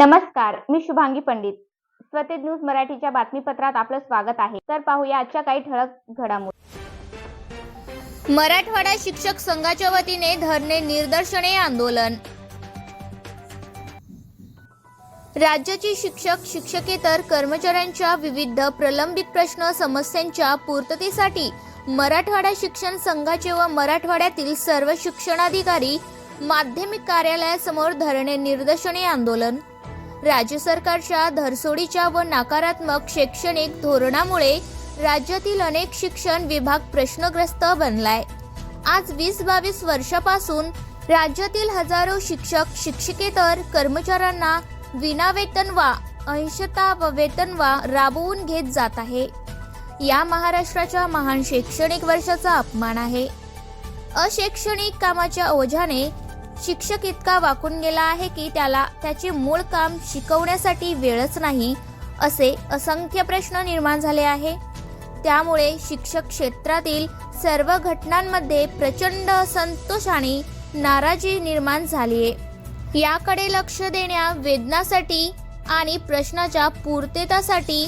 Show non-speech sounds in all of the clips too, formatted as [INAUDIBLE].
नमस्कार मी शुभांगी पंडित. स्वतेज न्यूज मराठीच्या बातमीपत्रात आपलं स्वागत आहे. तर पाहूया आजच्या काही ठळक घडामोडी. मराठवाडा शिक्षक संघाच्या वतीने धरणे निदर्शने आंदोलन. राज्याची शिक्षक शिक्षकेतर कर्मचाऱ्यांच्या विविध प्रलंबित प्रश्न समस्यांच्या पूर्ततेसाठी मराठवाडा शिक्षण संघाचे व मराठवाड्यातील सर्व शिक्षणाधिकारी माध्यमिक कार्यालयासमोर धरणे निदर्शने आंदोलन. राज्य सरकारच्या धरसोडीच्या व नकारात्मक शैक्षणिक धोरणामुळे राज्यातील अनेक शिक्षण विभाग प्रश्नग्रस्त बनलाय. आज वीस बावीस वर्षापासून राज्यातील हजारो शिक्षक शिक्षकेतर कर्मचाऱ्यांना विनावेतन वा अंशता व वेतन वा राबवून घेत जात आहे. या महाराष्ट्राच्या महान शैक्षणिक वर्षाचा अपमान आहे. अशैक्षणिक कामाच्या ओझ्याने शिक्षक इतका वाकून गेला आहे की त्याला त्याचे मूळ काम शिकवण्यासाठी वेळच नाही असे असंख्य प्रश्न निर्माण झाले आहे. त्यामुळे शिक्षक क्षेत्रातील सर्व घटनांमध्ये प्रचंड असंतोष आणि नाराजी निर्माण झाली आहे याकडे लक्ष देण्या वेदनासाठी आणि प्रश्नाच्या पूर्ततेसाठी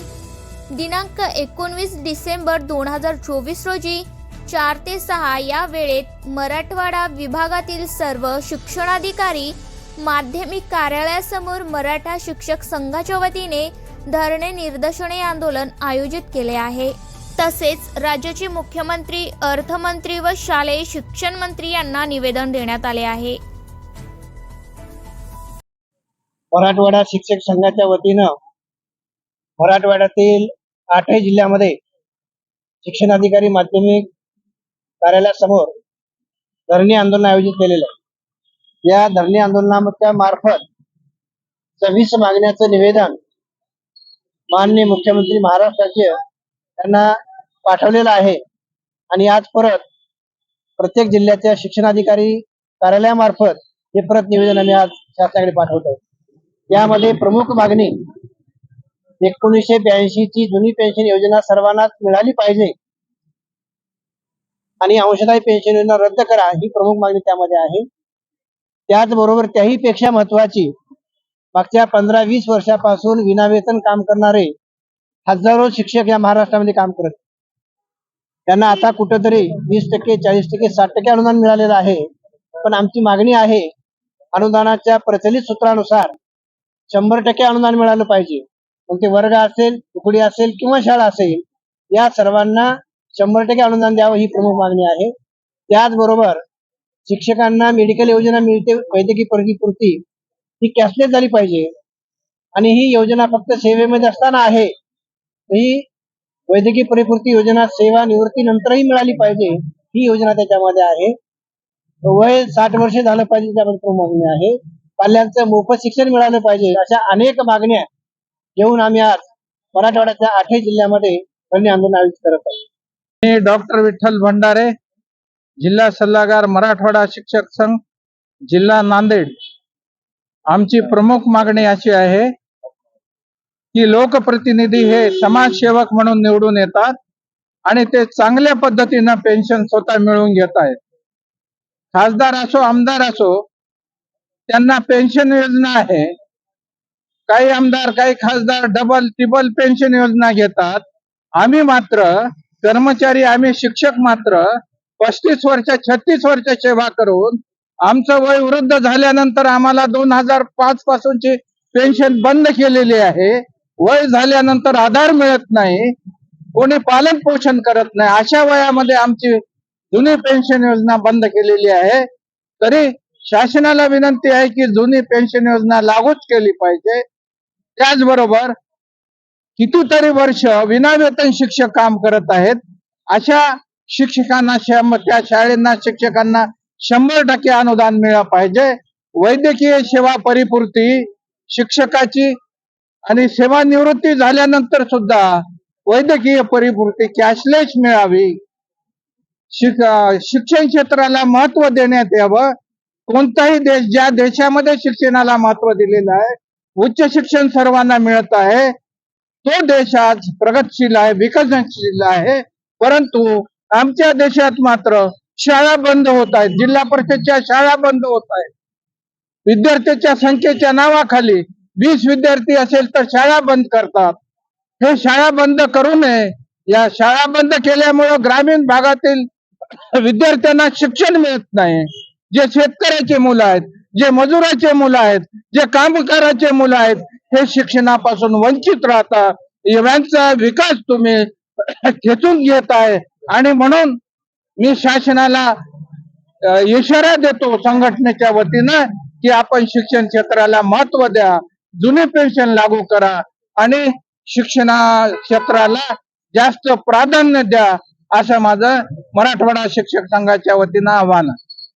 दिनांक एकोणवीस डिसेंबर दोन हजार चोवीस रोजी चार ते सहा या वेळेत मराठवाडा विभागातील सर्व शिक्षणाधिकारी माध्यमिक कार्यालयासमोर मराठा शिक्षक संघाच्या वतीने धरणे निदर्शने आंदोलन आयोजित केले आहे. तसेच राज्याचे मुख्यमंत्री अर्थमंत्री व शालेय शिक्षण मंत्री यांना निवेदन देण्यात आले आहे. मराठवाडा शिक्षक संघाच्या वतीनं मराठवाड्यातील आठही जिल्ह्यामध्ये शिक्षणाधिकारी माध्यमिक कार्यालयासमोर धरणे आंदोलन आयोजित केलेलं आहे. या धरणे आंदोलनाच्या मार्फत सव्वीस मागण्याचं निवेदन माननीय मुख्यमंत्री महाराष्ट्राचे यांना पाठवलेलं आहे. आणि आज परत प्रत्येक जिल्ह्याच्या शिक्षणाधिकारी कार्यालयामार्फत हे परत निवेदन आम्ही आज शासनाकडे पाठवतो यामध्ये प्रमुख मागणी एकोणीसशे ब्याऐंशी ची जुनी पेन्शन योजना सर्वांनाच मिळाली पाहिजे. आणि अंशदायी पेन्शन योजना रद्द करा ही प्रमुख मागणी त्यामध्ये आहे. त्याचबरोबर त्याही पेक्षा महत्वाची मागच्या पंधरा वीस वर्षापासून विनावेतन काम करणारे हजारो शिक्षक या महाराष्ट्रामध्ये काम करत त्यांना आता कुठंतरी वीस टक्के चाळीस टक्के साठ टक्के अनुदान मिळालेलं आहे. पण आमची मागणी आहे अनुदानाच्या प्रचलित सूत्रानुसार शंभर टक्के अनुदान मिळालं पाहिजे. मग ते वर्ग असेल तुकडी असेल किंवा शाळा असेल या सर्वांना शंभर टक्के अनुदान द्यावं ही प्रमुख मागणी आहे. त्याचबरोबर शिक्षकांना मेडिकल योजना मिळते वैद्यकीय परिपूर्ती ही कॅशलेस झाली पाहिजे. आणि ही योजना फक्त सेवेमध्ये असताना आहे. ही वैद्यकीय परिपूर्ती योजना सेवा निवृत्तीनंतरही मिळाली पाहिजे ही योजना त्याच्यामध्ये आहे. वय साठ वर्ष झालं पाहिजे त्याबद्दल प्रमुख मागणी आहे. पाल्यांचं मोफत शिक्षण मिळालं पाहिजे अशा अनेक मागण्या घेऊन आम्ही आज मराठवाड्याच्या आठही जिल्ह्यामध्ये धरणे आंदोलन आयोजित करत आहोत. मी डॉक्टर विठ्ठल भंडारे जिल्हा सल्लागार मराठवाडा शिक्षक संघ जिल्हा नांदेड. आमची प्रमुख मागणी अशी आहे की लोकप्रतिनिधी हे समाजसेवक म्हणून निवडून येतात आणि ते चांगल्या पद्धतीनं पेन्शन स्वतः मिळवून घेत आहेत. खासदार असो आमदार असो त्यांना पेन्शन योजना आहे. काही आमदार काही खासदार डबल टिबल पेन्शन योजना घेतात. आम्ही मात्र कर्मचारी आम्ही शिक्षक मात्र पस्तीस वर्ष छत्तीस वर्ष सेवा करून आमचं वय वृद्ध झाल्यानंतर आम्हाला दोन हजार पाच पासूनची पेन्शन बंद केलेली आहे. वय झाल्यानंतर आधार मिळत नाही. कोणी पालन पोषण करत नाही. अशा वयामध्ये आमची जुनी पेन्शन योजना बंद केलेली आहे. तरी शासनाला विनंती आहे की जुनी पेन्शन योजना लागूच केली पाहिजे. त्याचबरोबर कितीतरी वर्ष विनावेतन शिक्षक काम करत आहेत. अशा शिक्षकांना त्या शाळेंना शिक्षकांना शंभर टक्के अनुदान मिळालं पाहिजे. वैद्यकीय सेवा परिपूर्ती शिक्षकाची आणि सेवानिवृत्ती झाल्यानंतर सुद्धा वैद्यकीय परिपूर्ती कॅशलेस मिळावी. शिक शिक्षण क्षेत्राला महत्त्व देण्यात यावं. कोणताही देश ज्या देशामध्ये शिक्षणाला महत्त्व दिलेलं आहे उच्च शिक्षण सर्वांना मिळत आहे. तो देश आज प्रगतशील आहे विकसनशील आहे. परंतु आमच्या देशात मात्र शाळा बंद होत आहेत. जिल्हा परिषदच्या शाळा बंद होत आहेत. विद्यार्थ्यांच्या संख्येच्या नावाखाली वीस विद्यार्थी असेल तर शाळा बंद करतात. हे शाळा बंद करू नये. या शाळा बंद केल्यामुळे ग्रामीण भागातील विद्यार्थ्यांना शिक्षण मिळत नाही. जे शेतकऱ्याचे मुलं आहेत जे मजुराचे मुलं आहेत जे कामगाराचे मुलं आहेत हे शिक्षणापासून वंचित राहतात एवढ्यांचा विकास तुम्ही [COUGHS] खेचून घेत आहे. आणि म्हणून मी शासनाला इशारा देतो संघटनेच्या वतीनं की आपण शिक्षण क्षेत्राला महत्त्व द्या जुने पेन्शन लागू करा आणि शिक्षणा क्षेत्राला जास्त प्राधान्य द्या असं माझं मराठवाडा शिक्षक संघाच्या वतीनं आव्हान आहे.